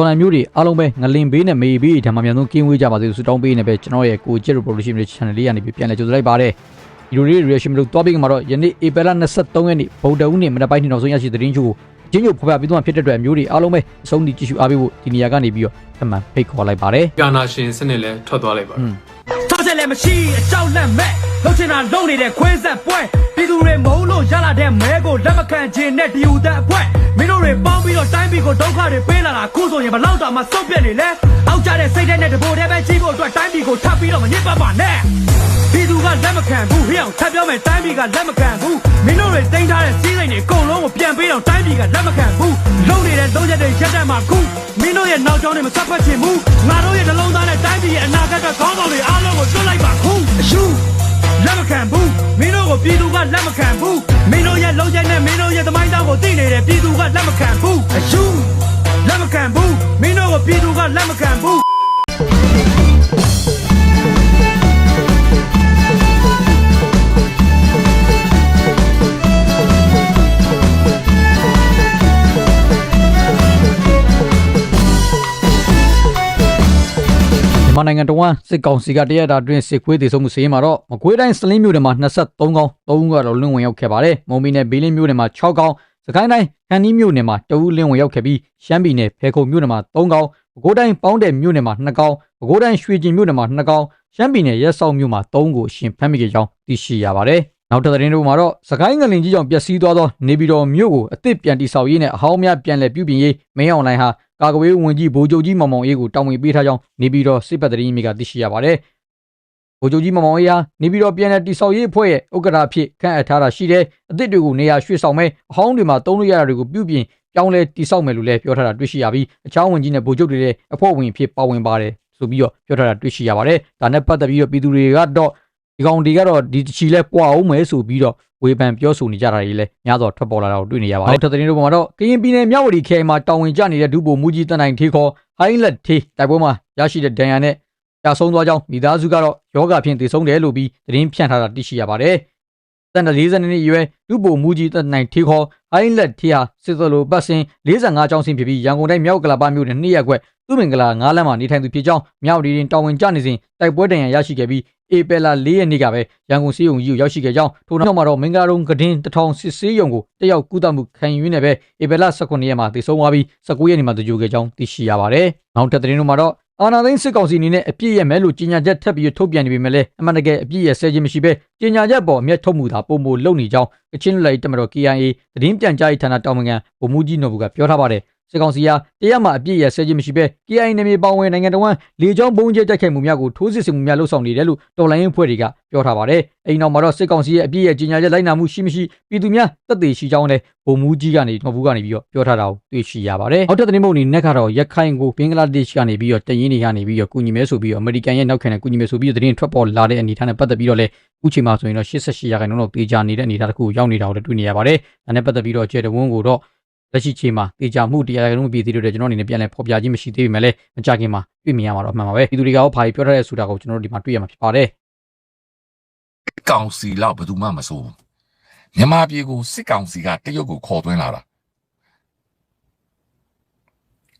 တော်လန်မျိုးတွေအားလုံးပဲငလင်ဘေးနဲ့မေဘေးဓမ္မမြန်ဆုံးကင်းဝေးကြပါစေလို့ဆုတောင်းပေးနေပဲကျွန်တော်ရဲ့ကိုကျက်ရိုပရိုဒူရှင်ရဲ့ channel လေးကနေပြီးပြန်လည်ကြိုဆိုလိုက်ပါတယ်ဒီလိုလေး reaction လို့တွားပြီးကမှာတော့ယနေ့ April 23ရက်နေ့ဗုဒ္ဓဦးနေ့မနက်ပိုင်းနေ့နောက်ဆုံးရရှိတဲ့သတင်းချို့ကို ချင်းညိုဖော်ပြပြီးတော့ဖြစ်တဲ့အတွက်မျိုးတွေအားလုံးပဲအဆုံးထိကြည့်ရှုအားပေးဖို့ဒီနေရာကနေပြီးတော့အမှန်ဖိတ်ခေါ်လိုက်ပါတယ်ကာနာရှင်စနစ်လည်းထွက်သွားလိုက်ပါอืมထောက်ချက်လည်းမရှိအကြောက်လက်မဲ့လှုပ်ချင်တာလုံနေတဲ့ခွင်းဆက်ပွဲပြည်သူတွေမုံလို့ရလာတဲ့မဲကိုလက်မခံခြင်းနဲ့ဒီယူတဲ့အဖွဲမင်းတို့တွေပေါင်းပြီးတော့တိုင်းပြည်ကိုဒုက္ခတွေပေးလာတာခုဆိုရင်ဘလောက်တောင်မှစုပ်ပြက်နေလဲအောက်ကြတဲ့စိတ်ထဲနဲ့တပိုထဲပဲကြီးဖို့အတွက်တိုင်းပြည်ကိုထပ်ပြီးတော့မညစ်ပတ်ပါနဲ့ ပြည်သူကလက်မခံဘူးဟိအောင်ထပ်ပြောမယ်တိုင်းပြည်ကလက်မခံဘူးမင်းတို့တွေတင်ထားတဲ့စီးစိမ်တွေအကုန်လုံးကိုပြန်ပေးတော့တိုင်းပြည်ကလက်မခံဘူးလုံနေတဲ့လုံးချက်တွေရက်တက်မှာခုမင်းတို့ရဲ့နောက်ကျောင်းတွေမဆက်ဖက်ချင်ဘူးငါတို့ရဲ့နှလုံးသားနဲ့တိုင်းပြည်ရဲ့အနာဂတ်ကခေါင်းဆောင်တွေအားလုံးကိုကျွတ်လိုက်ပါခုအယူလက်မခံဘူးမင်းတို့ကိုပြည်သူကလက်မခံဘူးမင်းတို့ရဲ့လုံးချက်နဲ့မင်းတို့ရဲ့သမိုင်းတောင်းကိုသိနေတယ်ပြည်သူကလက်မခံဘူးအယူလက်မခံဘူးမင်းတို့ကိုပြည်သူကလက်မခံဘူး မြန်မာနိုင်ငံတော်ဝန်စစ်ကောင်စီကတရက်တာတွင်စစ်ခွေးတည်ဆုံမှုစီးရင်မှာတော့မကွေးတိုင်းစလင်းမြို့နယ်မှာ23ကောင်3ဦးကတော့လွင့်ဝင်ရောက်ခဲ့ပါတယ်။မုံမီနယ်ဘေးလင်းမြို့နယ်မှာ6ကောင်စကိုင်းတိုင်းခန်းနီးမြို့နယ်မှာ2ဦးလင်းဝင်ရောက်ခဲ့ပြီးရှမ်းပြည်နယ်ဖဲခုံမြို့နယ်မှာ3ကောင်ပဲခူးတိုင်းပေါင်းတယ်မြို့နယ်မှာ2ကောင်ပဲခူးတိုင်းရွှေကျင်မြို့နယ်မှာ2ကောင်ရှမ်းပြည်နယ်ရက်စောက်မြို့မှာ3ကိုအရှင်ဖမ်းမိခဲ့ကြောင်းသိရှိရပါတယ်။ နောက်ထပ်သတင်းတို့မှာတော့စကိုင်းငလင်ကြီးကြောင့်ပျက်စီးသွားသောနေပြည်တော်မြို့ကိုအသစ်ပြန်တိဆောက်ရေးနဲ့အဟောင်းများပြန်လည်ပြုပြင်ရေးမင်းအောင်လှိုင်ဟာကာကွယ်ရေးဝန်ကြီးဗိုလ်ချုပ်ကြီးမောင်မောင်အေးကိုတောင်းဝင်ပေးထားကြောင်းနေပြည်တော်စစ်ပတ်သတင်းမိကသိရှိရပါတယ်။ဗိုလ်ချုပ်ကြီးမောင်မောင်အေးဟာနေပြည်တော်ပြန်လည်တိဆောက်ရေးအဖွဲ့ရဲ့ဥက္ကဋ္ဌအဖြစ်ခန့်အပ်ထားတာရှိတဲ့အသစ်တွေကိုနေရာရွှေ့ဆောင်မဲ့အဟောင်းတွေမှာတုံးလို့ရတာတွေကိုပြုပြင်ပြောင်းလဲတိဆောက်မယ်လို့လည်းပြောထားတာတွေ့ရှိရပြီးအခြားဝန်ကြီးနဲ့ဗိုလ်ချုပ်တွေလည်းအဖွဲ့ဝင်အဖြစ်ပါဝင်ပါတယ်ဆိုပြီးတော့ပြောထားတာတွေ့ရှိရပါတယ်။ဒါနဲ့ပတ်သက်ပြီးတော့ပြည်သူတွေကတော့ ဒီကောင်တွေကတော့ဒီတချီလဲပွားအောင်မယ်ဆိုပြီးတော့ဝေဖန်ပြောဆိုနေကြတာတွေလည်းများစွာထွက်ပေါ်လာတာကိုတွေ့နေရပါတယ်။နောက်ထပ်သတင်းတို့မှာတော့ကရင်ပြည်နယ်မြဝတီခရိုင်မှာတာဝန်ကျနေတဲ့ဒုဗိုလ်မှူးကြီးတန်နိုင်ထေးခေါ်ဟိုင်းလက်ထေးတိုက်ပွဲမှာရရှိတဲ့ဒဏ်ရာနဲ့ကြာဆုံးသွားကြောင်းမိသားစုကတော့ယောဂဖြင့်တည်ဆုံးတယ်လို့ပြီးသတင်းဖြန့်ထားတာသိရှိရပါတယ်။ တန်40နှစ်အရွယ်ဒုဗိုလ်မှူးကြီးတန်နိုင်ထေးခေါ်ဟိုင်းလက်ထေးဟာစစ်သလိုပတ်စင်45ကျောင်းစင်ဖြစ်ပြီးရန်ကုန်တိုင်းမြောက်ကလာပမြို့နယ်နှစ်ရက်ကွက်သူမင်္ဂလာ9လမ်းမှာနေထိုင်သူဖြစ်ကြောင်းမြောက်ဒီရင်တာဝန်ကျနေစဉ်တိုက်ပွဲဒဏ်ရာရရှိခဲ့ပြီးဧပြီလ4ရက်နေ့ကပဲရန်ကုန်စီးရုံကြီးကိုရောက်ရှိခဲ့ကြောင်းထို့နောက်မှာတော့မင်္ဂလာတုံးကဒင်းတထောင်စစ်ဆေးရုံကိုတက်ရောက်ကုသမှုခံယူရင်းနဲ့ပဲဧပြီလ18ရက်မှာတည်ဆုံသွားပြီး19ရက်နေ့မှာတကြိုခဲ့ကြောင်းသိရှိရပါတယ်။နောက်ထပ်သတင်းတို့မှာတော့ အာနာသိန်းစစ်ကောင်စီအနေနဲ့အပြည့်ရမယ်လို့ကြေညာချက်ထပ်ပြီးထုတ်ပြန်နေပေမဲ့လည်းအမှန်တကယ်အပြည့်ရဆဲခြင်းမရှိဘဲကြေညာချက်ပေါ်အမျက်ထုတ်မှုသာပုံမလုံနေကြောင်းကချင်လူလိုက်တမတော် KIA သတင်းပြန်ကြားရေးဌာနတာဝန်ခံဗိုလ်မှူးကြီးနော်ဘူးကပြောထားပါတယ်။ စစ်ကောင်စီဟာတရားမှအပြည့်ရဆဲခြင်းမရှိဘဲ KIA နယ်မြေပေါဝင်နိုင်ငံတော်ဝန်လေကြောင်းဘုံကျဲတိုက်ခိုက်မှုများကိုထိုးစစ်ဆင်မှုများလှုပ်ဆောင်နေတယ်လို့တော်လိုင်းရင်ဖွဲ့တွေကပြောထားပါတယ်။အဲဒီနောက်မှာတော့စစ်ကောင်စီရဲ့အပြည့်ရကြေညာချက်လိုက်နာမှုရှိမရှိပြည်သူများတက်သေးရှိကြောင်းလည်းဗိုလ်မှူးကြီးကနေနော်ဘူးကနေပြီးတော့ပြောထားတာကိုတွေ့ရှိရပါတယ်။နောက်ထပ်သတင်းပုံအနေနဲ့ကတော့ရခိုင်ကိုဘင်္ဂလားဒေ့ရှ်ကနေပြီးတော့တရင်တွေကနေပြီးတော့ကူညီမဲဆိုပြီးတော့အမေရိကန်ရဲ့နောက်ခံနဲ့ကူညီမဲဆိုပြီးတော့သတင်းထွက်ပေါ်လာတဲ့အနေအထားနဲ့ပတ်သက်ပြီးတော့လည်းအခုချိန်မှာဆိုရင်တော့88ရာခိုင်နှုန်းလောက်တေချာနေတဲ့အနေအထားတစ်ခုကိုရောက်နေတာကိုလည်းတွေ့နေရပါတယ်။ဒါနဲ့ပတ်သက်ပြီးတော့ကျဲတဝန်းကိုတော့ လက်ရှိချိန်မှာတေချာမှုတရားရုံးပြည်သေးတို့ကျွန်တော်အနေနဲ့ပြန်လဲဖော်ပြခြင်းမရှိသေးပေမဲ့လည်းမကြခင်မှာတွေ့မြင်ရမှာတော့အမှန်ပါပဲပြည်သူတွေကရောဘာကြီးပြောထားတဲ့ဆိုတာကိုကျွန်တော်တို့ဒီမှာတွေ့ရမှာဖြစ်ပါတယ်ကောင်စီလောက်ဘယ်သူမှမစိုးဘူးမြန်မာပြည်ကိုစစ်ကောင်စီကတရုတ်ကိုခေါ်သွင်းလာတာ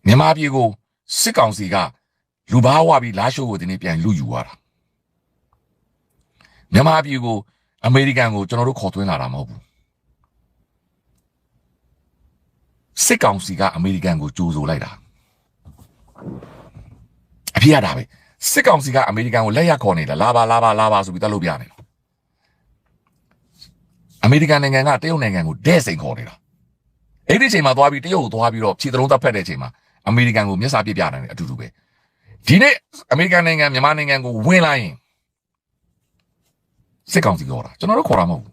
မြန်မာပြည်ကိုစစ်ကောင်စီကလူဘာဝပြီးလာရှိုးကိုဒီနေ့ပြန်လူယူသွားတာမြန်မာပြည်ကိုအမေရိကန်ကိုကျွန်တော်တို့ခေါ်သွင်းလာတာမဟုတ်ဘူး စစ်ကောင်စီကအမေရိကန်ကိုကြိုးဆိုလိုက်တာအဖြစ်ရတာပဲစစ်ကောင်စီကအမေရိကန်ကိုလက်ရခေါ်နေတာလာပါလာပါလာပါဆိုပြီးတက်လို့ပြနေတာအမေရိကန်နိုင်ငံကတရုတ်နိုင်ငံကိုဒဲ့စိန်ခေါ်နေတာအဲ့ဒီအချိန်မှာသွားပြီးတရုတ်ကိုသွားပြီးတော့ခြေသလုံးသက်ဖက်တဲ့အချိန်မှာအမေရိကန်ကိုမျက်စာပြပြနိုင်တယ်အတူတူပဲဒီနေ့အမေရိကန်နိုင်ငံမြန်မာနိုင်ငံကိုဝင်လာရင်စစ်ကောင်စီခေါ်တာကျွန်တော်တို့ခေါ်တာမဟုတ်ဘူး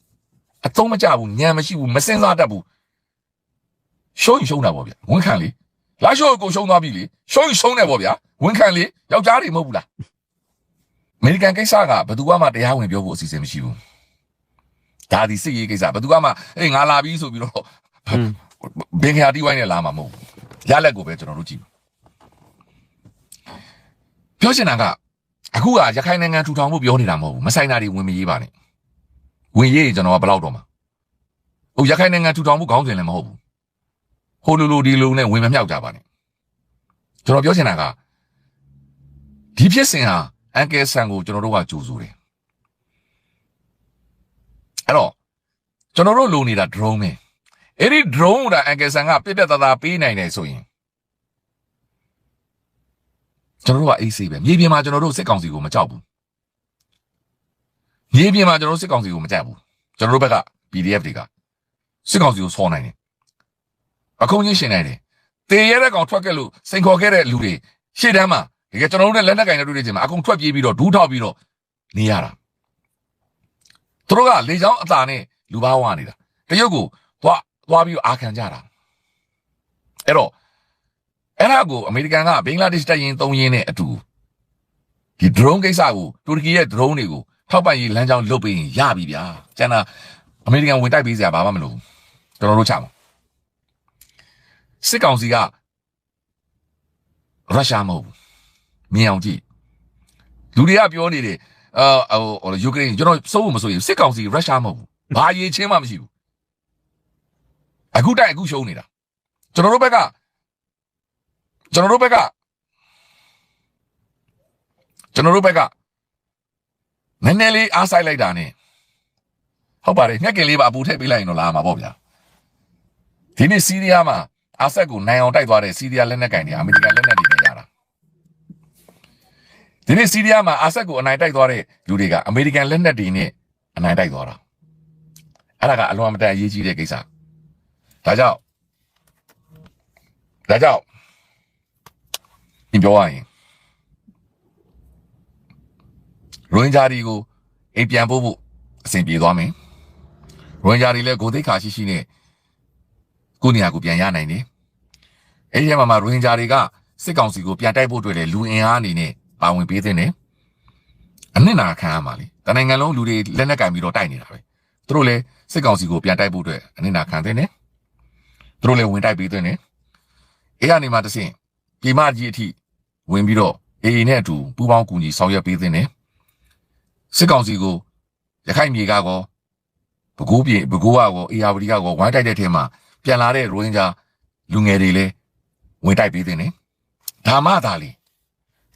အသုံးမကျဘူးညံမရှိဘူးမစင်စားတတ်ဘူး ရှုံးရင်ရှုံးတာပေါ့ဗျာဝန်ခံလေလာရှုံးကိုရှုံးသွားပြီလေရှုံးရင်ရှုံးတယ်ပေါ့ဗျာဝန်ခံလေယောက်ျားတွေမဟုတ်ဘူးလားအမေရိကန်ကိစ္စကဘယ်သူမှတရားဝင်ပြောဖို့အစီအစဉ်မရှိဘူးဒါဒီစစ်ရေးကိစ္စဘယ်သူကမှအေးငါလာပြီဆိုပြီးတော့ဘင်ခရာတီးဝိုင်းနဲ့လာမှာမဟုတ်ဘူးရလက်ကိုပဲကျွန်တော်တို့ကြည့်ပြောချင်တာကအခုကရခိုင်နိုင်ငံထူထောင်ဖို့ပြောနေတာမဟုတ်ဘူးမဆိုင်တာတွေဝင်မရေးပါနဲ့ဝင်ရေးကျွန်တော်ကဘယ်လောက်တော့မှာဟိုရခိုင်နိုင်ငံထူထောင်ဖို့ခေါင်းစဉ်လည်းမဟုတ်ဘူး ဟိုလိုလိုဒီလိုနဲ့ဝင်မမြောက်ကြပါနဲ့ကျွန်တော်ပြောချင်တာကဒီဖြစ်စဉ်ဟာအန်ကယ်ဆန်ကိုကျွန်တော်တို့ကကြိုးစိုးတယ်အဲ့တော့ကျွန်တော်တို့လိုနေတာ drone ပဲအဲ့ဒီ drone ကိုဒါအန်ကယ်ဆန်ကပြက်ပြက်သားသားပေးနိုင်တယ်ဆိုရင်ကျွန်တော်တို့က AC ပဲမြေပြင်မှာကျွန်တော်တို့စစ်ကောင်စီကိုမကြောက်ဘူးမြေပြင်မှာကျွန်တော်တို့စစ်ကောင်စီကိုမကြောက်ဘူးကျွန်တော်တို့ဘက်က PDF တွေကစစ်ကောင်စီကိုဆော်နိုင်တယ် အခုံချင်းရှင်နိုင်တယ်တေရဲတဲ့ကောင်ထွက်ခဲ့လို့စိန်ခေါ်ခဲ့တဲ့လူတွေရှေ့တန်းမှာတကယ်ကျွန်တော်တို့နဲ့လက်နက်ကင်တွေတွေ့နေချိန်မှာအကုန်ထွက်ပြေးပြီးတော့ဒူးထောက်ပြီးတော့နေရတာသူတို့ကလေချောင်းအသာနဲ့လူဘာဝနေတာတရုတ်ကိုသွားသွားပြီးတော့အာခံကြတာအဲ့တော့အဲ့ဒါကိုအမေရိကန်ကဘင်္ဂလားဒေ့ရှ်တပ်ရင်း၃ရင်းနဲ့အတူဒီ drone ကိစ္စကိုတူရကီရဲ့ drone တွေကိုထောက်ပံ့ရေးလမ်းကြောင်းလုပ်ပေးရင်ရပြီဗျာကျန်တာအမေရိကန်ဝင်တိုက်ပေးစရာဘာမှမလိုဘူးကျွန်တော်တို့ချမှာ စစ်ကောင်စီကရုရှားမဟုတ်ဘူးမြင်အောင်ကြည့်လူတွေကပြောနေတယ်အာဟိုယူကရိန်းကျွန်တော်စိုးဖို့မစိုးရင်စစ်ကောင်စီရုရှားမဟုတ်ဘူးဘာရေးချင်းမှမရှိဘူးအခုတိုက်အခုရှုံးနေတာကျွန်တော်တို့ဘက်ကကျွန်တော်တို့ဘက်ကကျွန်တော်တို့ဘက်ကနည်းနည်းလေးအားဆိုင်လိုက်တာ ਨੇ ဟုတ်ပါတယ်ငှက်ကင်လေးပါအပူထည့်ပေးလိုက်ရင်တော့လာမှာပေါ့ဗျာဒီနေ့စီးရီးယားမှာ အာဆက်ကိုနိုင်အောင်တိုက်သွားတဲ့စီးရီးယားလက်နက်ကင်တွေအမေရိကန်လက်နက်တွေနဲ့ရတာဒီနေ့စီးရီးယားမှာအာဆက်ကိုအနိုင်တိုက်သွားတဲ့လူတွေကအမေရိကန်လက်နက်တွေနဲ့အနိုင်တိုက်သွားတာအဲ့ဒါကအလွန်မတန်အရေးကြီးတဲ့ကိစ္စဒါကြောင့်ဒါကြောင့်ဒီပြောရရင်ရိုဟင်ဂျာတွေကိုအိမ်ပြန်ပို့ဖို့အဆင်ပြေသွားမယ်ရိုဟင်ဂျာတွေလည်းကိုယ်သိက္ခာရှိရှိနဲ့ ကိုယ့်နေရာကိုပြန်ရနိုင်တယ်အဲ့ဒီမှာမှာရိုဟင်ဂျာတွေကစစ်ကောင်စီကိုပြန်တိုက်ဖို့အတွက်လည်းလူအင်အားအနေနဲ့ပါဝင်ပေးတဲ့နဲ့အနစ်နာခံရမှာလေတနိုင်ငံလုံးလူတွေလက်နက်ကင်ပြီးတော့တိုက်နေတာပဲသူတို့လည်းစစ်ကောင်စီကိုပြန်တိုက်ဖို့အတွက်အနစ်နာခံတဲ့နဲ့သူတို့လည်းဝင်တိုက်ပေးတဲ့နဲ့အဲ့ကနေမှတဆင့်ပြည်မကြီးအထိဝင်ပြီးတော့အေအေနဲ့အတူပူးပေါင်းကူညီဆောင်ရွက်ပေးတဲ့နဲ့စစ်ကောင်စီကိုရခိုင်မြေကကောဘကိုးပြေဘကိုးကကောအေယာဝတီကကောဝိုင်းတိုက်တဲ့ထဲမှာ ပြန်လာတဲ့ရိုဟင်ဂျာလူငယ်တွေလည်းဝင်တိုက်ပေးတဲ့နဲ့ဒါမှသာလေ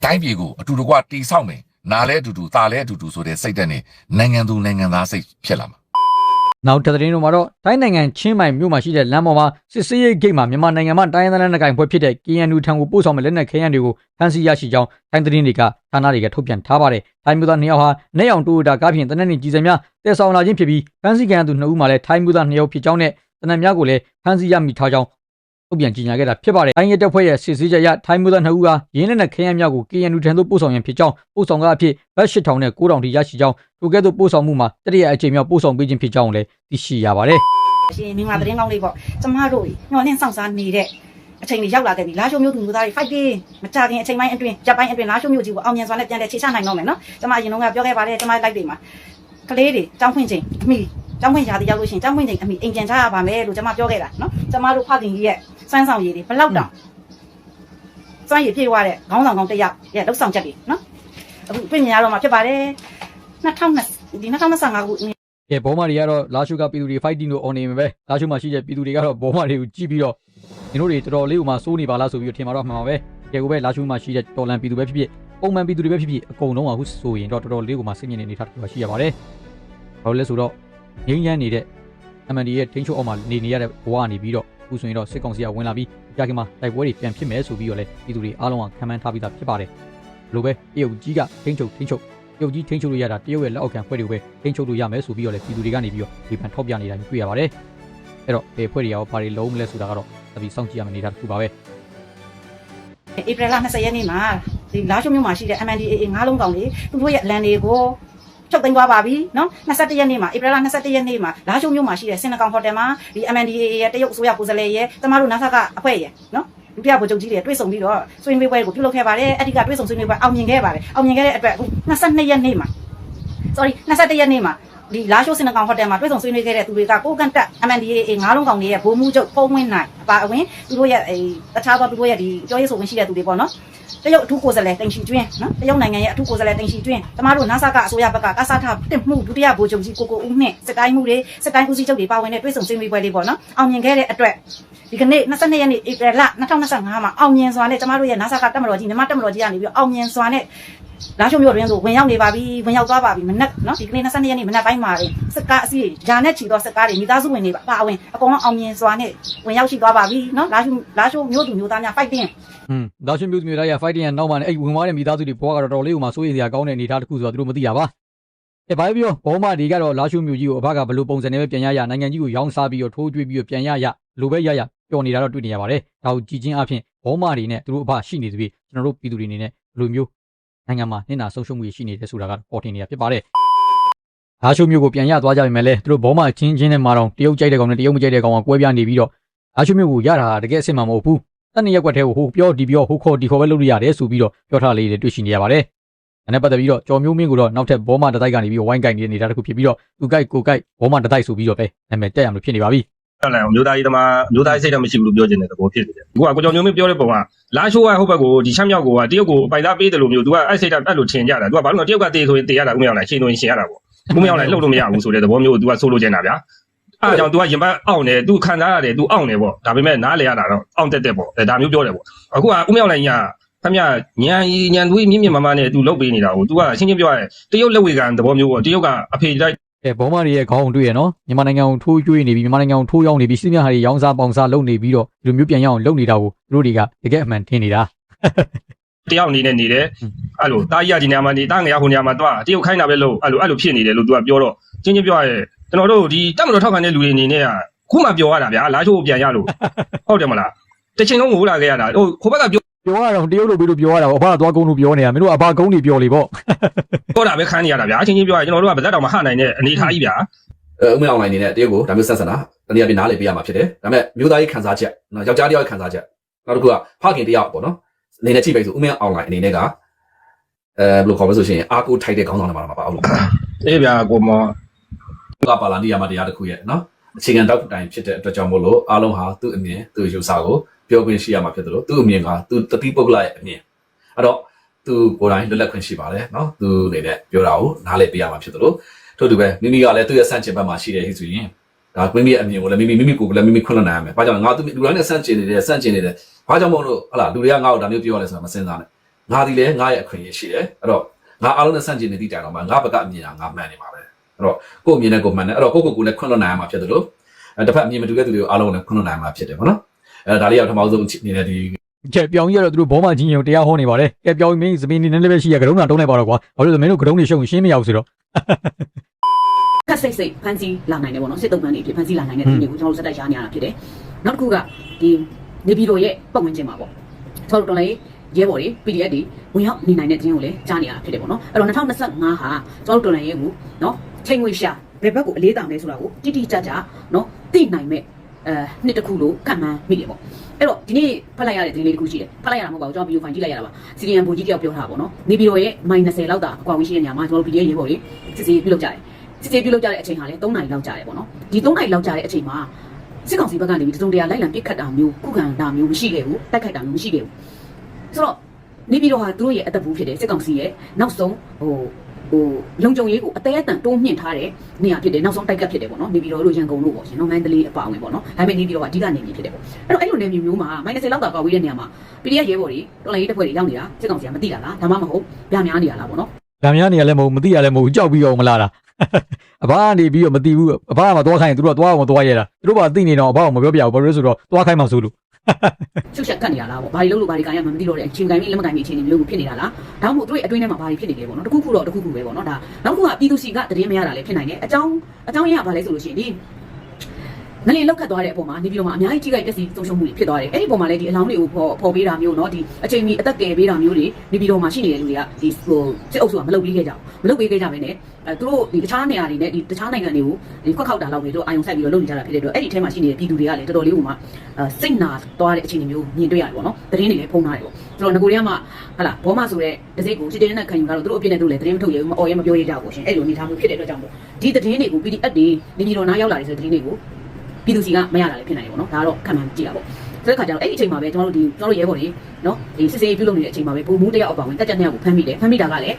တိုင်းပြည်ကိုအတူတကွတီဆောက်မယ်နားလဲအတူတူตาလဲအတူတူဆိုတဲ့စိတ်တက်နဲ့နိုင်ငံသူနိုင်ငံသားစိတ်ဖြစ်လာမှာနောက်တစ်သတင်းတို့မှာတော့တိုင်းနိုင်ငံချင်းမိုင်မြို့မှာရှိတဲ့လမ်းပေါ်မှာစစ်စေးရေးဂိတ်မှာမြန်မာနိုင်ငံမှာတိုင်းရင်းသားလက်နက်ကိုင်ဖွဲ့ဖြစ်တဲ့ KNU ထံကိုပို့ဆောင်မဲ့လက်နက်ခဲယမ်းတွေကိုဖမ်းဆီးရရှိကြောင်းတိုင်းသတင်းတွေကဌာနတွေကထုတ်ပြန်ထားပါတယ်။တိုင်းမျိုးသားနှစ်ယောက်ဟာနေအောင်တိုးတာကားဖြင့်တနက်နေ့ကြီးစံများတဲဆောင်လာခြင်းဖြစ်ပြီးဖမ်းဆီးခံရသူနှစ်ဦးမှာလည်းထိုင်းမျိုးသားနှစ်ယောက်ဖြစ်ကြောင်းနဲ့ တနက်များကိုလည်းဖမ်းဆီးရမိထားကြောင်းထုတ်ပြန်ကြေညာခဲ့တာဖြစ်ပါတယ်။တိုင်းရဲတပ်ဖွဲ့ရဲ့စစ်ဆေးချက်အရထိုင်းမျိုးသားနှစ်ဦးဟာရင်းလက်နက်ခဲယမ်းများကို KNU ထံသို့ပို့ဆောင်ရန်ဖြစ်ကြောင်းပို့ဆောင်ကားအဖြစ်ဘတ်8000နဲ့9000ထိရရှိကြောင်းထိုကဲ့သို့ပို့ဆောင်မှုမှာတတိယအကြိမ်မြောက်ပို့ဆောင်ပေးခြင်းဖြစ်ကြောင်းလည်းသိရှိရပါတယ်။ရှင်မင်္ဂလာသတင်းကောင်းလေးပေါ့ကျမတို့ညှော်နှင်းဆောင်စားနေတဲ့အချိန်ကြီးရောက်လာခဲ့ပြီလာရှိုးမျိုးသူမျိုးသားတွေ fight ပြီးမကြခင်အချိန်ပိုင်းအတွင်းရပ်ပိုင်းအတွင်းလာရှိုးမျိုးကြီးကိုအောင်မြင်စွာနဲ့ပြန်လဲခြေချနိုင်တော့မယ်နော်ကျမအရင်တော့ကပြောခဲ့ပါတယ်ကျမ live တွေမှာ ကလေးတွေတောင်းဖွင့်ချိန်အမိတောင်းဖွင့်ရာတရောက်လို့ရှိရင်တောင်းဖွင့်ချိန်အမိအိမ်ပြန်ချရပါမယ်လို့ကျမပြောခဲ့တာနော်ကျမတို့ဖခင်ကြီးရဲ့စမ်းဆောင်ရည်တွေဘလောက်တောင်စွမ်းရည်ဖြည့်သွားတဲ့ခေါင်းဆောင်ကောင်းတစ်ယောက်ရဲ့လှုပ်ဆောင်ချက်တွေနော်အခုပြင်မြင်ရတော့မှာဖြစ်ပါတယ်2020ဒီ2025ခုကဲဘောမတွေကတော့လာရှုကပြည်သူတွေ fighting လို့ on နေမှာပဲလာရှုမှာရှိတဲ့ပြည်သူတွေကတော့ဘောမတွေကိုကြည့်ပြီးတော့ညီတို့တွေတော်တော်လေးဥမာစိုးနေပါလားဆိုပြီးတော့ထင်မှာတော့မှန်ပါပဲကဲကိုပဲလာရှုမှာရှိတဲ့တော်လန်ပြည်သူပဲဖြစ်ဖြစ် ပုံမှန်ပြည်သူတွေပဲဖြစ်ဖြစ်အကုန်လုံးကအခုဆိုရင်တော့တော်တော်လေးကိုမှစိတ်မြင့်နေနေထားတာရှိရပါတယ်ဘာလို့လဲဆိုတော့ငိမ့်ရမ်းနေတဲ့ MND ရဲ့ထိန်းချုပ်အောက်မှာနေနေရတဲ့ဘဝကနေပြီးတော့အခုဆိုရင်တော့စစ်ကောင်စီကဝင်လာပြီးကြာခင်မှာတိုက်ပွဲတွေပြန်ဖြစ်မယ်ဆိုပြီးတော့လေပြည်သူတွေအားလုံးကခံမှန်းထားပြီးသားဖြစ်ပါတယ်လိုပဲတရုတ်ကြီးကထိန်းချုပ်ထိန်းချုပ်တရုတ်ကြီးထိန်းချုပ်လို့ရတာတရုတ်ရဲ့လက်အောက်ခံဖွဲ့တွေကိုပဲထိန်းချုပ်လို့ရမယ်ဆိုပြီးတော့လည်းပြည်သူတွေကနေပြီးတော့ဒီပန်ထောက်ပြနေတာမျိုးတွေ့ရပါတယ်။အဲ့တော့ဘယ်ဖွဲ့တွေရောဘာတွေလုံးမလဲဆိုတာကတော့သတိစောင့်ကြည့်ရမယ့်အနေအထားတစ်ခုပါပဲဧပြီလ20ရက်နေ့မှာ ဒီလာရှုံမြို့မှာရှိတဲ့ MNDAA ငါးလုံးကောင်တွေသူတို့ရဲ့အလံတွေကိုချုပ်သိမ်းသွားပါပြီနော်21ရက်နေ့မှာဧပြီလ21ရက်နေ့မှာလာရှုံမြို့မှာရှိတဲ့စင်နကောင်ဟိုတယ်မှာဒီ MNDAA ရဲ့တရုတ်အစိုးရကိုယ်စားလှယ်ရဲ့တမတို့ NASA ကအဖွဲ့ရဲ့နော်လူပြဘုံချုပ်ကြီးတွေတွေ့ဆုံပြီးတော့ဆွေးနွေးပွဲကိုပြုလုပ်ခဲ့ပါတယ်အဓိကတွေ့ဆုံဆွေးနွေးပွဲအောင်မြင်ခဲ့ပါတယ်အောင်မြင်ခဲ့တဲ့အတွက်22ရက်နေ့မှာ sorry 21ရက်နေ့မှာ ဒီလာရှိုးစင်နကောင်ဟိုတယ်မှာတွေ့ဆုံဆွေးနွေးခဲ့တဲ့သူတွေကကိုကန်တက် MNDAA ငါးလုံးကောင်တွေရဲ့ဘိုးမှုချုပ်ဖုံးဝင်းနိုင်အပါအဝင်သူတို့ရဲ့အဲတခြားသောသူတို့ရဲ့ဒီပြောရေးဆိုဝင်ရှိတဲ့သူတွေပေါ့နော်တရုတ်အထူးကိုယ်စားလှယ်တင်ရှိကျွင်းနော်တရုတ်နိုင်ငံရဲ့အထူးကိုယ်စားလှယ်တင်ရှိကျွင်းကျမတို့ NASA ကအစိုးရဘက်ကကစားထားတစ်မှုဒုတိယဗိုလ်ချုပ်ကြီးကိုကိုဦးနဲ့စစ်တိုင်းမှုတွေစစ်တိုင်းဦးစီးချုပ်တွေပါဝင်တဲ့တွေ့ဆုံဆွေးနွေးပွဲလေးပေါ့နော်အောင်မြင်ခဲ့တဲ့အတွက်ဒီကနေ့22ရက်နေ့ဧပြီလ2025မှာအောင်မြင်စွာနဲ့ကျမတို့ရဲ့ NASA ကတက်မတော်ကြီးမြမတက်မတော်ကြီးကနေပြီးအောင်မြင်စွာနဲ့ လာရှုံမြို့တွင်ဆိုဝင်ရောက်နေပါပြီဝင်ရောက်သွားပါပြီမနက်နော်ဒီကနေ့22ရက်နေ့မနက်ပိုင်းမှာစစ်ကားအစီဂျာနဲ့ချီတော့စစ်ကားတွေမိသားစုဝင်တွေပါအဝင်အကုန်လုံးအောင်မြင်စွာနဲ့ဝင်ရောက်ရှိသွားပါပြီနော်လာရှုလာရှုမြို့သူမြို့သားများ fighting อืมဒါရှင်မျိုးမျိုးသားရ fighting ရဲ့နောက်မှာလည်းအဲ့ဝင်သွားတဲ့မိသားစုတွေဘွားကတော့တော်တော်လေးကိုမှစိုးရိမ်စရာကောင်းတဲ့အနေအထားတစ်ခုဆိုတော့သူတို့မသိတာပါအဲဘာပြောဘောမဒီကတော့လာရှုမျိုးကြီးကိုအဘကဘယ်လိုပုံစံနဲ့ပဲပြန်ရရနိုင်ငံကြီးကိုရောင်းစားပြီးတော့ထိုးကျွေးပြီးတော့ပြန်ရရလိုပဲရရပျော်နေတာတော့တွေ့နေရပါတယ်ဒါကိုကြည်ချင်းအဖြစ်ဘောမတွေနဲ့သူတို့အဘရှိနေသဖြင့်ကျွန်တော်တို့ပြည်သူတွေအနေနဲ့ဘယ်လိုမျိုး နိုင်ငံမှာနင့်နာဆုံးရှုံးမှုရှိနေတယ်ဆိုတာကပေါ်တင်နေတာဖြစ်ပါတယ်လာရှုမျိုးကိုပြန်ရသွားကြပြီမဲ့လေသူတို့ဘောမချင်းချင်းနဲ့မှာတော့တရုတ်ကြိုက်တဲ့ကောင်နဲ့တရုတ်မကြိုက်တဲ့ကောင်ကကွဲပြားနေပြီးတော့လာရှုမျိုးကိုရတာတကယ်အစ်စ်မှမဟုတ်ဘူးတန်နေရက်ကွက်ထဲကိုဟိုပြောဒီပြောဟိုခေါ်ဒီခေါ်ပဲလုပ်လို့ရတယ်ဆိုပြီးတော့ပြောထားလေးတွေတွေ့ရှိနေရပါတယ်။ဒါနဲ့ပတ်သက်ပြီးတော့ကျော်မျိုးမင်းကိုတော့နောက်ထပ်ဘောမတစ်တိုက်ကနေပြီးဝိုင်းကင်နေတဲ့နေတာတစ်ခုဖြစ်ပြီးတော့သူကြိုက်ကိုကြိုက်ဘောမတစ်တိုက်ဆိုပြီးတော့ပဲနာမည်တက်ရမလို့ဖြစ်နေပါပြီ ဟုတ်လားမျိုးသားရေးသမားမျိုးသားရေးစိတ်ဓာတ်မရှိဘူးလို့ပြောချင်တဲ့သဘောဖြစ်နေတယ်။ကိုကကိုကြောင်မျိုးမင်းပြောတဲ့ပုံကလာရှိုးကဟုတ်ဘက်ကိုဒီချမ်းမြောက်ကိုကတရုတ်ကိုပိုင်သားပေးတယ်လို့မျိုး तू ကအဲ့စိတ်ဓာတ်အဲ့လိုထင်ကြတာ။ तू ကဘာလို့လဲတရုတ်ကတေးဆိုရင်တေးရတာဦးမရောက်လားရှင်ဆိုရင်ရှင်ရတာပေါ့။ဦးမရောက်လိုက်လှုပ်လို့မရဘူးဆိုတဲ့သဘောမျိုးကို तू ကဆိုလိုချင်တာဗျာ။အဲ့ဒါကြောင့် तू ကရင်ပတ်အောင်တယ် तू ခံစားရတယ် तू အောင်တယ်ပေါ့။ဒါပေမဲ့နားလေရတာတော့အောင်တက်တက်ပေါ့။ဒါမျိုးပြောတယ်ပေါ့။အခုကဦးမရောက်လိုက်ညာခမညံညံသွေးမြင့်မြင့်မမနဲ့ तू လှုပ်ပေးနေတာကို तू ကရှင်းရှင်းပြောရတယ်တရုတ်လက်ဝေကန်သဘောမျိုးပေါ့။တရုတ်ကအဖေတိုက် ။ အဲဘောမတွေရဲ့ခေါင်းအောင်တွေ့ရနော်မြန်မာနိုင်ငံကိုထိုးကျွေးနေပြီးမြန်မာနိုင်ငံကိုထိုးရောက်နေပြီးစစ်မြဟာတွေရောင်းစားပေါင်စားလုပ်နေပြီးတော့ဒီလိုမျိုးပြန်ရအောင်လုပ်နေတာကိုသူတို့တွေကတကယ်အမှန်ထင်နေတာတယောက်အနေနဲ့နေတယ်ဟွန်းအဲ့လိုတာကြီးရဒီနေရာမှာနေတာငယ်ရဟိုနေရာမှာတွားတရုတ်ခိုင်းတာပဲလို့အဲ့လိုအဲ့လိုဖြစ်နေတယ်လို့သူကပြောတော့ချင်းချင်းပြောရရဲ့ကျွန်တော်တို့ဒီတက်မတော်ထောက်ခံတဲ့လူတွေအနေနဲ့ကခုမှပြောရတာဗျာလာချိုးကိုပြန်ရလို့ဟုတ်တယ်မလားတစ်ချိန်လုံးငိုလာခဲ့ရတာဟိုခိုးဘက်ကပြော ပြောရတော့တရုတ်လိုပြီးလို့ပြောရတာပေါ့အဘကသွားကုန်းလို့ပြောနေတာမင်းတို့ကအဘကုန်းတွေပြောလေပေါ့ပြောတာပဲခန်းနေရတာဗျာချင်းချင်းပြောရကျွန်တော်တို့ကဗဇက်တော်မှာဟနိုင်တဲ့အနေထားကြီးဗျာအဲဥမဲ့အွန်လိုင်းအနေနဲ့တရုတ်ကိုဒါမျိုးဆက်ဆံတာတနည်းအားဖြင့်နားလည်ပေးရမှာဖြစ်တယ်ဒါပေမဲ့မျိုးသားရေးခံစားချက်နော်ယောက်ျားတယောက်ရဲ့ခံစားချက်နောက်တစ်ခုကဖခင်တယောက်ပေါ့နော်အနေနဲ့ကြည့်ပဲဆိုဥမဲ့အွန်လိုင်းအနေနဲ့ကအဲဘယ်လိုခေါ်မလဲဆိုရှင်အားကိုထိုက်တဲ့ခေါင်းဆောင်တွေမှာတော့မပါဘူးလို့အေးဗျာကိုမောကပါလာနီယာမတရားတစ်ခုရဲ့နော်အခြေခံတောက်တိုင်ဖြစ်တဲ့အတွက်ကြောင့်မို့လို့အားလုံးဟာသူ့အမြင်သူ့ယူဆကို ပြောခွင့်ရှိရမှာဖြစ်တယ်လို့သူ့အမြင်ကသူတတိပုဂ္ဂလရဲ့အမြင်အဲ့တော့သူကိုယ်တိုင်လွတ်လပ်ခွင့်ရှိပါတယ်နော်သူအနေနဲ့ပြောတာကိုနားလည်ပေးရမှာဖြစ်တယ်လို့ထို့တူပဲမိမိကလည်းသူ့ရဲ့ဆန့်ကျင်ဘက်မှာရှိတယ်ဟိဆိုရင်ဒါမိမိရဲ့အမြင်ကိုလည်းမိမိမိမိကိုယ်ကိုလည်းမိမိခွင့်လွှတ်နိုင်ရမယ်။ဘာကြောင့်လဲငါသူလူတိုင်းနဲ့ဆန့်ကျင်နေတယ်ဆန့်ကျင်နေတယ်။ဘာကြောင့်မို့လို့ဟလာလူတွေကငါ့ကိုဒါမျိုးပြောရလဲဆိုတာမစင်စားနဲ့။ငါဒီလေငါရဲ့အခွင့်အရေးရှိတယ်။အဲ့တော့ငါအားလုံးနဲ့ဆန့်ကျင်နေသည့်တိုင်တော့မှငါဘက်ကအမြင်ကငါမှန်နေပါပဲ။အဲ့တော့ကိုယ့်အမြင်နဲ့ကိုယ်မှန်တယ်အဲ့တော့ကိုယ့်ကိုယ်ကိုယ်လည်းခွင့်လွှတ်နိုင်ရမှာဖြစ်တယ်လို့အဲတစ်ဖက်အမြင်မတူတဲ့သူတွေကိုအားလုံးလည်းခွင့်လွှတ်နိုင်မှာဖြစ်တယ်ပေါ့နော်။ အဲဒါလေးကပထမဆုံးအနေနဲ့ဒီကဲပြောင်းကြီးကတော့သူတို့ဘောမချင်းရင်တရားဟောနေပါတယ်ကဲပြောင်းမင်းစပင်းနေနေလည်းပဲရှိရကရုံးတာတုံးလိုက်ပါတော့ကွာဘာလို့လဲမင်းတို့ကရုံးနေရှုံရှင်းမရဘူးဆိုတော့ခက်စိတ်စိတ်ဖန်စီလာနိုင်တယ်ပေါ့နော်စစ်တုံးပန်းတွေအဖြစ်ဖန်စီလာနိုင်တဲ့သူတွေကိုကျွန်တော်တို့စက်တိုက်ရှားနေရတာဖြစ်တယ်နောက်တစ်ခုကဒီနေပြည်တော်ရဲ့ပတ်ဝန်းကျင်မှာပေါ့ကျွန်တော်တို့တော်လည်းရဲဘော်တွေ PDF တွေဝင်ရောက်နေနိုင်တဲ့တင်းကိုလည်းကြားနေရတာဖြစ်တယ်ပေါ့နော်အဲ့တော့2025ဟာကျွန်တော်တို့တော်လည်းရဲကိုနော်ချိန်ငွေရှာဘယ်ဘက်ကိုအလေးတောင်လဲဆိုတာကိုတိတိကျကျနော်သိနိုင်မဲ့ အဲနှစ်တစ်ခုလို့ခံမှန်းမိတယ်ပေါ့အဲ့တော့ဒီနေ့ဖတ်လိုက်ရတဲ့ဒီလေးတစ်ခုရှိတယ်ဖတ်လိုက်ရတာမဟုတ်ပါဘူးကျွန်တော်ဗီဒီယိုဖိုင်ကြည့်လိုက်ရတာပါစီရီယန်ဘူကြီးတယောက်ပြောထားတာပေါ့နော်နေပြည်တော်ရဲ့ -30 လောက်တာအကွာဝေးရှိတဲ့နေရာမှာကျွန်တော်တို့ PDF ရဲဘော်တွေစစ်စီပြုလုပ်ကြတယ်စစ်ဆေးပြုလုပ်ကြတဲ့အချိန်ဟာလည်း3နိုင်လောက်ကြာတယ်ပေါ့နော်ဒီ3နိုင်လောက်ကြာတဲ့အချိန်မှာစစ်ကောင်စီဘက်ကနေပြီးတစုံတရာလိုက်လံပစ်ခတ်တာမျိုးကုခံတာမျိုးမရှိခဲ့ဘူးတိုက်ခိုက်တာမျိုးမရှိခဲ့ဘူးဆိုတော့နေပြည်တော်ဟာသူတို့ရဲ့အသက်ဘူးဖြစ်တယ်စစ်ကောင်စီရဲ့နောက်ဆုံးဟို ဟိုလုံခြုံရေးကိုအသေးအတန်တိုးမြင့်ထားတဲ့နေရာဖြစ်တယ်နောက်ဆုံးတိုက်ကပ်ဖြစ်တယ်ပေါ့နော်နေပြည်တော်တို့ရန်ကုန်တို့ပေါ့ရှင်နော်မန္တလေးအပါအဝင်ပေါ့နော်ဒါပေမဲ့နေပြည်တော်ကအဓိကနေပြည်ဖြစ်တယ်ပေါ့အဲ့တော့အဲ့လိုနေမျိုးမျိုးမှာ -30 လောက်တာကောက်ဝေးတဲ့နေရာမှာ PDF ရဲဘော်တွေတော်လိုင်းရေးတပ်ဖွဲ့တွေရောက်နေတာစစ်ကောင်စီကမသိတာလားဒါမှမဟုတ်ဗျာများနေရလားပေါ့နော်။ဗာများနေရလဲမဟုတ်မသိရလဲမဟုတ်ကြောက်ပြီးတော့မလာတာ။အဘကနေပြီးတော့မသိဘူးအဘကမှသွားခိုင်းသူတို့ကသွားအောင်မသွားရတာ။သူတို့ကသိနေတော့အဘကမပြောပြဘူးဘာလို့လဲဆိုတော့သွားခိုင်းမှဆိုလို့ ရှုပ်ရှက်ကတ်နေရလားပေါ့ဘာတွေလုပ်လို့ဘာတွေကန်ရမှမသိတော့တဲ့အချိန်တိုင်းလက်မကန်ပြီးအခြေအနေမျိုးကိုဖြစ်နေတာလားဒါမှမဟုတ်သူတို့အတွင်းထဲမှာဘာတွေဖြစ်နေလဲပေါ့နော်တခုခုတော့တခုခုပဲပေါ့နော်ဒါနောက်တစ်ခုကပြည်သူစီကတည်င်းမရတာလည်းဖြစ်နိုင်တယ်အကြောင်းအကြောင်းရင်းကဘာလဲဆိုလို့ရှိရင်ဒီ ငလင်လောက်ခတ်သွားတဲ့အပေါ်မှာနေပြီးတော့မှအများကြီးကြီးကြိုက်ပျက်စီးဆုံးရှုံးမှုတွေဖြစ်သွားတယ်အဲ့ဒီပုံမှာလည်းဒီအလောင်းတွေကိုပေါ်ပေါ်ပေးတာမျိုးเนาะဒီအချိန်မီအသက်ကယ်ပေးတာမျိုးတွေနေပြီးတော့မှရှိနေတဲ့လူတွေကဒီဟိုစစ်အုပ်စုကမလုပ်ပေးခဲ့ကြဘူးမလုပ်ပေးခဲ့ကြဘဲနဲ့အဲသူတို့ဒီတခြားနေရာတွေနဲ့ဒီတခြားနိုင်ငံတွေကိုဒီခွက်ခောက်တာလောက်ပဲတို့အာယုံဆိုင်ပြီးတော့လုပ်နေကြတာဖြစ်တဲ့အတွက်အဲ့ဒီထဲမှာရှိနေတဲ့ပြည်သူတွေကလည်းတော်တော်လေးဟိုမှာစိတ်နာသွားတဲ့အခြေအနေမျိုးမြင်တွေ့ရတယ်ပေါ့နော်သတင်းတွေလည်းဖုံးထားတယ်ပေါ့ဆိုတော့ငကိုတွေကမှဟလာဘောမဆိုတဲ့ဒစိတ်ကိုစစ်တင်းနဲ့ခံယူကြတော့သူတို့အပြစ်နဲ့သူတို့လည်းသတင်းမထုတ်ရဘူးမအော်ရဲမပြောရကြဘူးရှင်အဲ့လိုအနေထားမျိုးဖြစ်တဲ့အတွက်ကြောင့်မို့ဒီသတင်းတွေကို PDF တွေနေပြည်တော်နားရောက်လာတယ်ဆိုတဲ့သတင်းတွေကို ပြည်သူစီကမရတာလည်းဖြစ်နိုင်တယ်ပေါ့နော်ဒါကတော့ခံမှန်းကြည့်တာပေါ့ဆိုတဲ့ခါကျတော့အဲ့ဒီအချိန်မှာပဲကျွန်တော်တို့ဒီကျွန်တော်တို့ရဲဘော်တွေနော်ဒီစစ်စေးပြုလုပ်နေတဲ့အချိန်မှာပဲပုံမှုတယောက်အပါဝင်တက်ကြက်နှစ်ယောက်ကိုဖမ်းမိတယ်ဖမ်းမိတာကလည်း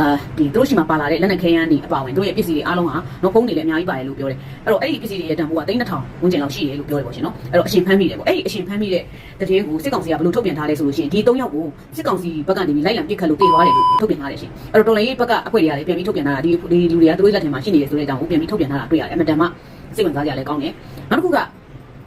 အာဒီတို့ရှိမှာပါလာတဲ့လက်နက်ခဲယမ်းတွေအပါဝင်တို့ရဲ့ပစ္စည်းတွေအားလုံးဟာနော်ဖုန်းတွေလည်းအများကြီးပါတယ်လို့ပြောတယ်အဲ့တော့အဲ့ဒီပစ္စည်းတွေရဲ့တန်ဖိုးက3000ဝန်းကျင်လောက်ရှိတယ်လို့ပြောတယ်ပေါ့ရှင်နော်အဲ့တော့အရှင်ဖမ်းမိတယ်ပေါ့အဲ့ဒီအရှင်ဖမ်းမိတဲ့တည်င်းကိုစစ်ကောင်စီကဘယ်လိုထုတ်ပြန်ထားလဲဆိုလို့ရှိရင်ဒီ၃ယောက်ကိုစစ်ကောင်စီဘက်ကနေပြီးလိုက်လံပစ်ခတ်လို့တေသွားတယ်လို့ထုတ်ပြန်ထားတယ်ရှင်အဲ့တော့တော်လိုင်းဘက်ကအဖွဲ့တွေကလည်းပြန်ပြီးထုတ်ပြန်ထားတာဒီဒီလူတွေကသူတို့လက်ထင်မှာရှိနေတယ်ဆိုတဲ့အကြောင်းကိုပြန်ပြီးထုတ်ပြန်ထားတာတွေ့ရတယ်အမတန်မှ စိတ်ဝင်စားကြလည်းကောင်းတယ်နောက်တစ်ခုက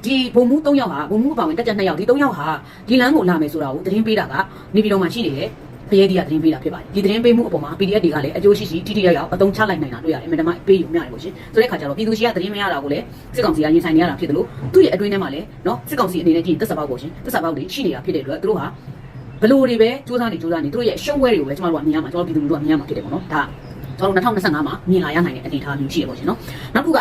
ဒီဘုံမှု၃ယောက်ဟာဘုံမှုအပါဝင်တက်ကြ2ယောက်ဒီ၃ယောက်ဟာဒီလမ်းကိုလာမယ်ဆိုတာကိုသတင်းပေးတာကနေပြည်တော်မှာရှိနေတယ်ပရဲဒီကသတင်းပေးတာဖြစ်ပါတယ်ဒီသတင်းပေးမှုအပေါ်မှာ PDF တွေကလည်းအကျိုးရှိရှိတိတိယောက်ယောက်အသုံးချလိုက်နိုင်တာတွေ့ရတယ်အမှန်တမ်းပေးယူမျှတယ်ပေါ့ရှင်ဆိုတဲ့ခါကျတော့ပြည်သူရှိကသတင်းမရတာကိုလည်းစစ်ကောင်စီကရင်ဆိုင်နေရတာဖြစ်တယ်လို့သူ့ရဲ့အတွင်းထဲမှာလည်းနော်စစ်ကောင်စီအနေနဲ့ကြည့်တက်စပေါက်ပေါ့ရှင်တက်စပေါက်တွေရှိနေတာဖြစ်တဲ့အတွက်သူတို့ဟာဘလို့တွေပဲစူးစမ်းနေစူးစမ်းနေသူတို့ရဲ့ရှုံးဝဲတွေကိုပဲကျမတို့ကမြင်ရမှာကျွန်တော်ပြည်သူတို့ကမြင်ရမှာဖြစ်တယ်ပေါ့နော်ဒါကျွန်တော်2025မှာမြင်လာရနိုင်တဲ့အနေအထားမျိုးရှိရပေါ့ရှင်နော်နောက်တစ်ခုက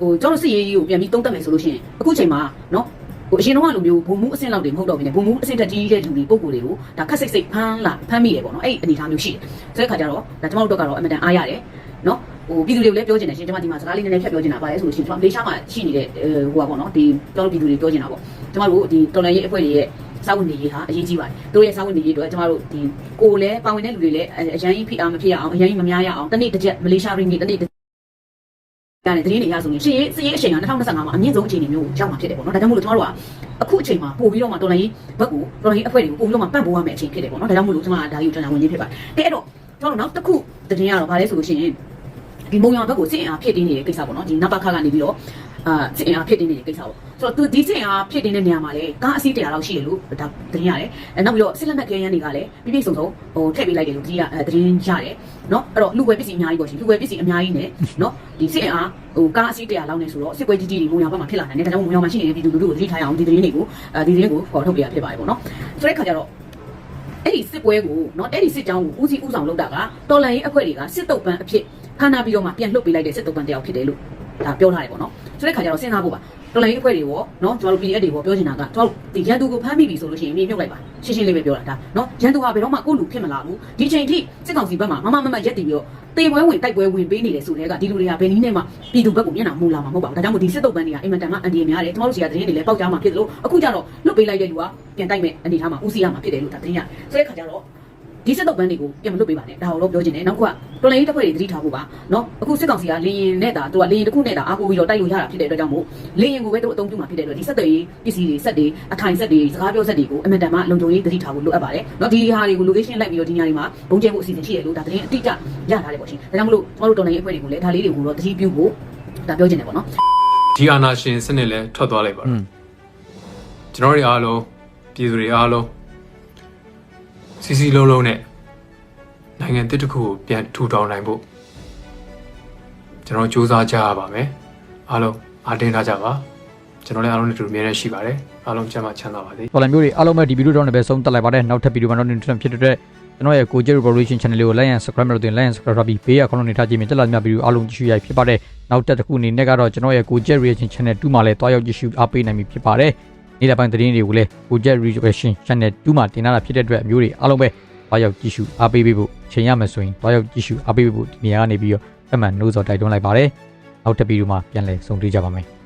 ဟိုကျွန်တော်စစ်ရေးကြီးကိုပြန်ပြီးတုံးတက်မယ်ဆိုလို့ရှိရင်အခုချိန်မှာနော်ဟိုအရင်တော့ကလိုမျိုးဘုံမှုအဆင့်လောက်တွေမဟုတ်တော့ဘူးねဘုံမှုအဆင့်တက်ကြီးတဲ့လူတွေပုံကိုယ်တွေကိုဒါခက်စိတ်စိတ်ဖမ်းလာဖမ်းမိတယ်ပေါ့နော်အဲ့အနေအထားမျိုးရှိတယ်ဆိုတဲ့ခါကျတော့ဒါကျွန်တော်တို့ကတော့အမတန်အားရတယ်နော်ဟိုပြည်သူတွေကိုလည်းပြောချင်တယ်ရှင်ကျွန်မဒီမှာစကားလေးနည်းနည်းဖြတ်ပြောချင်တာပါလဲဆိုလို့ရှိရင်ကျွန်တော်လေရှားမှာရှိနေတဲ့ဟိုပါပေါ့နော်ဒီကျွန်တော်ပြည်သူတွေပြောချင်တာပေါ့ကျွန်တော်တို့ဒီတော်လန်ရေးအဖွဲ့တွေရဲ့စာဝင်နေရေးဟာအရေးကြီးပါတယ်တို့ရဲ့စာဝင်နေရေးအတွက်ကျွန်တော်တို့ဒီကိုယ်လည်းပါဝင်တဲ့လူတွေလည်းအရန်ကြီးဖိအားမဖြစ်ရအောင်အရန်ကြီးမများရအောင်တနေ့တစ်ချက်မလေးရှားရင်းကြီးတနေ့ ရတယ်တရင်တွေရဆိုရင်ရှေ့ရေးစရေးအချိန်က2025မှာအမြင့်ဆုံးအခြေအနေမျိုးကိုရောက်မှာဖြစ်တယ်ပေါ့နော်ဒါကြောင့်မို့လို့ကျွန်တော်တို့ကအခုအချိန်မှာပို့ပြီးတော့မှတော်လိုင်းဘက်ကိုတော်လိုင်းအဖွဲ့တွေကိုပို့ပြီးတော့မှပတ်ပိုးရမယ့်အချိန်ဖြစ်တယ်ပေါ့နော်ဒါကြောင့်မို့လို့ကျွန်မကဒါကြီးကိုကျွန်တော်ဝင်ကြီးဖြစ်ပါတယ်ကဲအဲ့တော့ကျွန်တော်တို့နောက်တစ်ခုတရင်ကတော့ဗာလဲဆိုလို့ရှိရင်ဒီမုံရဘက်ကိုစစ်အင်အားဖြစ်တင်းနေတဲ့ကိစ္စပေါ့နော်ဒီနပခကနေပြီးတော့ အာစစ်အင်အားဖြစ်တင်းနေတဲ့ကိစ္စပေါ့ဆိုတော့သူဒီစစ်အင်အားဖြစ်တင်းတဲ့နေရာမှာလေကားအစီးတရာလောက်ရှိတယ်လို့ဒါတင်ရတယ်အဲနောက်ပြီးတော့စစ်လက်နက်ခဲယမ်းတွေကလည်းပြပြစုံစုံဟိုထည့်ပေးလိုက်တယ်လို့ဒီကအဲတင်ရတယ်နော်အဲ့တော့လူဝယ်ပစ္စည်းအများကြီးပေါ့ရှင်လူဝယ်ပစ္စည်းအများကြီးနဲ့နော်ဒီစစ်အင်အားဟိုကားအစီးတရာလောက်နဲ့ဆိုတော့စစ်ပွဲကြီးကြီးတွေမုံရဘက်မှာဖြစ်လာနိုင်တယ်ဒါကြောင့်မုံရမှာရှိနေတဲ့ပြည်သူလူထုကိုသတိထားရအောင်ဒီသတင်းတွေကိုအဲဒီသတင်းကိုခေါ်ထုတ်ပြရဖြစ်ပါတယ်ပေါ့နော်ဆိုတဲ့ခါကျတော့ အဲ့ဒီစစ်ပွဲကိုเนาะအဲ့ဒီစစ်ကြောင်းကိုဦးစီးဦးဆောင်လုပ်တာကတော်လန်ရေးအဖွဲ့တွေကစစ်တုပ်ပန်းအဖြစ်ခန္ဓာပြီးတော့မှပြန်လှုပ်ပေးလိုက်တဲ့စစ်တုပ်ပန်းတယောက်ဖြစ်တယ်လို့ဒါပြောထားတယ်ပေါ့နော် ဆိုတဲ့ခါကျတော့စဉ်းစားဖို့ပါတော်လိုင်းအဖွဲ့တွေရောနော်ကျွန်တော်တို့ PDF တွေရောပြောချင်တာကကျွန်တော်တို့ရန်သူကိုဖမ်းမိပြီဆိုလို့ရှိရင်မြေမြုပ်လိုက်ပါရှင်းရှင်းလေးပဲပြောတာဒါနော်ရန်သူဟာဘယ်တော့မှကိုယ့်လူဖြစ်မလာဘူးဒီချိန်ထိစစ်ကောင်စီဘက်မှာမမမမရက်တည်ပြီးတော့တေပွဲဝင်တိုက်ပွဲဝင်ပေးနေတယ်ဆိုတဲ့ကဒီလူတွေကဘယ်နည်းနဲ့မှပြည်သူဘက်ကိုမျက်နှာမူလာမှာမဟုတ်ပါဘူးဒါကြောင့်မို့ဒီစစ်တုပ်ပန်းတွေကအင်မတန်မှအန္တရာယ်များတယ်ကျွန်တော်တို့စီကသတင်းတွေလည်းပေါက်ကြားမှာဖြစ်တယ်လို့အခုကျတော့လွတ်ပေးလိုက်တဲ့လူကပြန်တိုက်မဲ့အနေထားမှာဦးစီးရမှာဖြစ်တယ်လို့ဒါသတင်းရဆိုတဲ့ခါကျတော့ ဒီစစ်တုပ်ပန်းတွေကိုပြန်မလွတ်ပေးပါနဲ့ဒါကိုတော့ပြောချင်တယ်နောက်တစ်ခုကတော်လိုင်းရေးတစ်ဖွဲ့တွေသတိထားဖို့ပါနော်အခုစစ်ကောင်စီကလေရင်နဲ့တာသူကလေရင်တစ်ခုနဲ့တာအားကိုပြီးတော့တိုက်လို့ရတာဖြစ်တဲ့အတွက်ကြောင့်မို့လေရင်ကိုပဲသူအသုံးပြုမှာဖြစ်တဲ့အတွက်ဒီစက်တွေပစ္စည်းတွေစက်တွေအထိုင်စက်တွေစကားပြောစက်တွေကိုအမတန်မှလုံခြုံရေးသတိထားဖို့လိုအပ်ပါတယ်နော်ဒီဟာတွေကို location လိုက်ပြီးတော့ဒီညနေမှာဘုံကျဲဖို့အစီအစဉ်ရှိတယ်လို့ဒါသတင်းအတိအကျရထားတယ်ပေါ့ရှင်ဒါကြောင့်မလို့ကျွန်တော်တို့တော်လိုင်းရေးအဖွဲ့တွေကိုလည်းဒါလေးတွေကိုတော့သတိပြုဖို့ဒါပြောချင်တယ်ပေါ့နော်ဒီအာနာရှင်စနစ်လည်းထွက်သွားလိုက်ပါอืတော့มကျွန်တော်တို့အားလုံးပြည်သူတွေအားလုံး စီစီလုံးလုံးနဲ့နိုင်ငံတစ်တစ်ခုကိုပြန်ထူထောင်နိုင်ဖို့ကျွန်တော်စူးစမ်းကြရပါမယ်အားလုံးအားတင်းထားကြပါကျွန်တော်လည်းအားလုံးနဲ့အတူတူအမြဲတမ်းရှိပါတယ်အားလုံးကျန်းမာချမ်းသာပါစေတော်လန်မျိုးတွေအားလုံးပဲဒီဗီဒီယိုတော့လည်းပဲဆုံးတက်လိုက်ပါတယ်နောက်ထပ်ဗီဒီယိုမှာတော့နေထွန်းဖြစ်တဲ့အတွက်ကျွန်တော်ရဲ့ကိုကျ revolution channel လေးကို like and subscribe လုပ်တင် like and subscribe လုပ်ပြီးဘေးကခေါင်းလုံးနေထားကြည့်မြင်တက်လာမြဗီဒီယိုအားလုံးကြည့်ရှုရဖြစ်ပါတယ်နောက်တက်တစ်ခုအနေနဲ့ကတော့ကျွန်တော်ရဲ့ကိုကျ reaction channel 2မှာလည်းတွားရောက်ကြည့်ရှုအားပေးနိုင်ပြီဖြစ်ပါတယ် နေ့တိုင်းပိုင်းသတင်းတွေကိုလည်းကိုကျ reaction channel 2မှာတင်လာတာဖြစ်တဲ့အတွက်အမျိုးတွေအားလုံးပဲတွားရောက်ကြည့်ရှုအားပေးပေးဖို့ချိန်ရမယ်ဆိုရင်တွားရောက်ကြည့်ရှုအားပေးပေးဖို့ဒီနေရာကနေပြီးတော့အမှန်နှိုးစော်တိုက်တွန်းလိုက်ပါတယ်နောက်ထပ်ဗီဒီယိုမှာပြန်လည်ဆုံတွေ့ကြပါမယ်